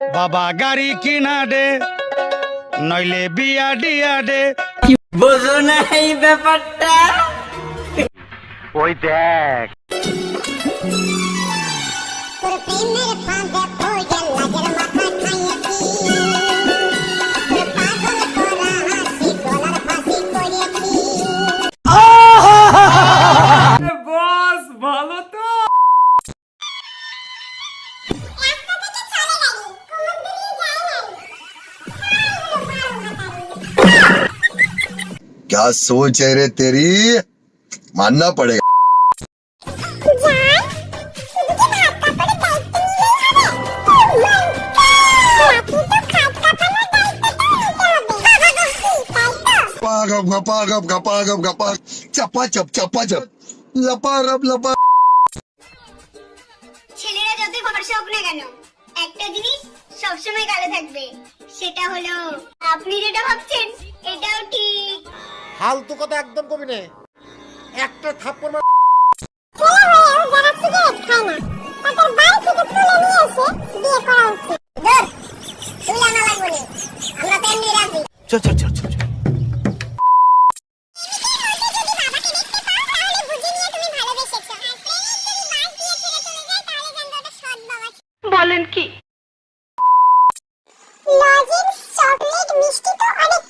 বাবা গাড়ি কিনা দে নইলে বিয়া দিয়া দে। বোঝো না এই ব্যাপারটা? ওই দেখ। তোর প্রেমের ফাঁদে পড়ে লাগের মাথা क्या सोच है रे तेरी मानना पड़ेगा गप गपा गप गपा गप गपा चपा चप चपा चप लपा रप लपा ছেলেরা যতই ভরসা হোক না কেন একটা জিনিস সবসময় গালে থাকবে সেটা হলো আপনি যেটা ভাবছেন এটাও ঠিক ফালতু কথা একদম কবি নে একটা থাপ্পড় মার বলেন কি? লজেন্স চকলেট মিষ্টি তো অনেক